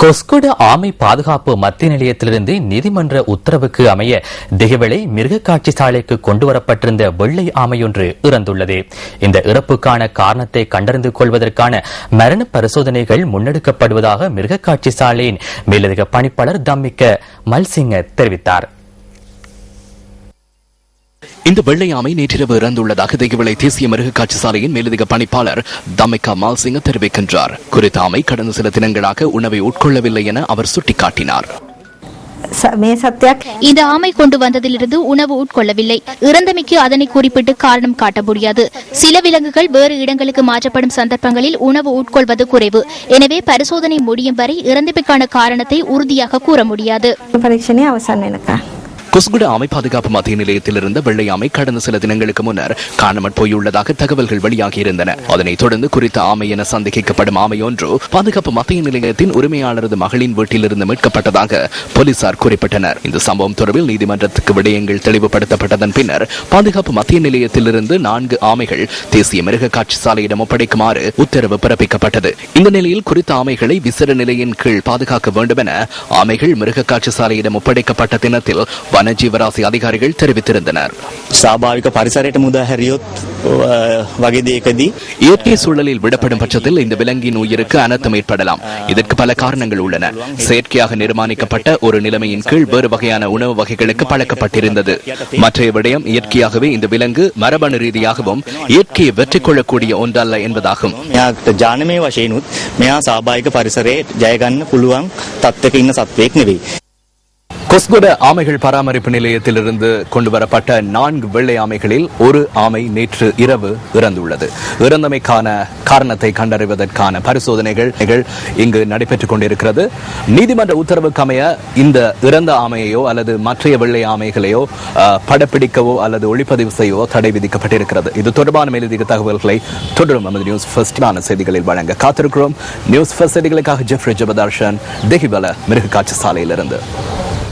கொஸ்கொட ஆமை பாதுகாப்பு மத்திய நிலையத்திலிருந்து நீதிமன்ற உத்தரவுக்கு அமைய திகவளை மிருக காட்சி சாலைக்கு கொண்டுவரப்பட்டிருந்த வெள்ளை ஆமையொன்று இறந்துள்ளது. இந்த இறப்புக்கான காரணத்தை கண்டறிந்து கொள்வதற்கான மரண பரிசோதனைகள் முன்னெடுக்கப்படுவதாக மிருக காட்சி சாலையின் மேலதிக பணிப்பாளர் தம்மிக்க மல்சிங்க தெரிவித்தார். இந்த வெள்ளையாமை நேற்றிரவு இறந்துள்ளதாக தெய்வலை தேசிய மிருக காட்சி சாலையின் மேலதிக பணிப்பாளர் தமிகா மால்சிங்க தெரிவிக்கின்றார். குறித்த ஆமை கடந்த சில தினங்களாக உணவை உட்கொள்ளவில்லை என அவர் சுட்டிக்காட்டினார். இந்த ஆமை கொண்டு வந்ததிலிருந்து உணவு உட்கொள்ளவில்லை. இறந்தமைக்கு அதனை குறிப்பிட்டு காரணம் காட்ட முடியாது. சில விலங்குகள் வேறு இடங்களுக்கு மாற்றப்படும் சந்தர்ப்பங்களில் உணவு உட்கொள்வது குறைவு. எனவே பரிசோதனை முடியும் வரை இறந்தமைக்கான காரணத்தை உறுதியாக கூற முடியாது. கொசுகுட அமைப்பு பாதுகாப்பு மத்திய நிலையத்தில் இருந்த வெள்ளை ஆமை கடந்த சில தினங்களுக்கு முன்னர் காணாமல் போயுள்ளதாக தகவல்கள் வெளியாகியிருந்தன. அதனைத் தொடர்ந்து குறித்த ஆமை என சந்தேகிக்கப்படும் ஆமை பாதுகாப்பு மத்திய நிலையத்தின் உரிமையாளரது மகளின் வீட்டிலிருந்து மீட்கப்பட்டதாக போலீசார் குறிப்பிட்டனர். இந்த சம்பவம் தொடர்பில் நீதிமன்றத்துக்கு விடயங்கள் தெளிவுபடுத்தப்பட்டதன் பின்னர் பாதுகாப்பு மத்திய நிலையத்திலிருந்து நான்கு ஆமைகள் தேசிய மிருக காட்சி சாலையிடம் ஒப்படைக்குமாறு உத்தரவு பிறப்பிக்கப்பட்டது. இந்த நிலையில் குறித்த ஆமைகளை விசர நிலையின் கீழ் பாதுகாக்க வேண்டும் என ஆமைகள் மிருக காட்சி சாலையிடம் ஒப்படைக்கப்பட்ட தினத்தில் வனஜீவராசி அதிகாரிகள் தெரிவித்திருந்தனர் ස්වාභාවික පරිසරයට මුදා හැරියොත් අ, වගේ දේකදී இயற்கை சூழலில் விடப்படும் பட்சத்தில் இந்த விலங்கின் உயிருக்கு அனர்த்தம் ஏற்படலாம் இதற்கு பல காரணங்கள் உள்ளன செயற்கையாக நிர்மாணிக்கப்பட்ட ஒரு நிலைமையின் கீழ் வேறு வகையான உணவு வகைகளுக்கு பழக்கப்பட்டிருந்தது மற்றைய விடயம் இயற்கையாகவே இந்த விலங்கு மரபணு ரீதியாகவும் இயற்கையை வெற்றி கொள்ளக்கூடிய ஒன்றல்ல என்பதாகும் මෙයාට ජානමය වශයෙන්ුත් මෙයා සාභාවික පරිසරයේ ජයගන්න පුළුවන් තත්ත්වක ඉන්න සත්වයෙක් නෙවෙයි. கொஸ்குட ஆமைகள் பராமரிப்பு நிலையத்திலிருந்து கொண்டு வரப்பட்ட நான்கு வெள்ளை ஆமைகளில் ஒரு ஆமை நேற்று இரவு இறந்துள்ளது. இறந்தமைக்கான காரணத்தை கண்டறிவதற்கான பரிசோதனைகள் நிகழ் இங்கு நடைபெற்றுக் கொண்டிருக்கிறது. நீதிமன்ற உத்தரவுக்கு அமைய இந்த இறந்த ஆமையையோ அல்லது மற்றைய வெள்ளை ஆமைகளையோ படப்பிடிக்கவோ அல்லது ஒளிப்பதிவு செய்யவோ தடை விதிக்கப்பட்டிருக்கிறது. இது தொடர்பான மேலதிக தகவல்களை தொடரும் நமது நியூஸ் ஃபர்ஸ்டான செய்திகளில் வழங்க காத்திருக்கிறோம். நியூஸ் ஃபர்ஸ்ட் செய்திகளுக்காக ஜெஃப்ரி ஜபதர்ஷன் தெஹிபல மிருக காட்சி சாலையிலிருந்து.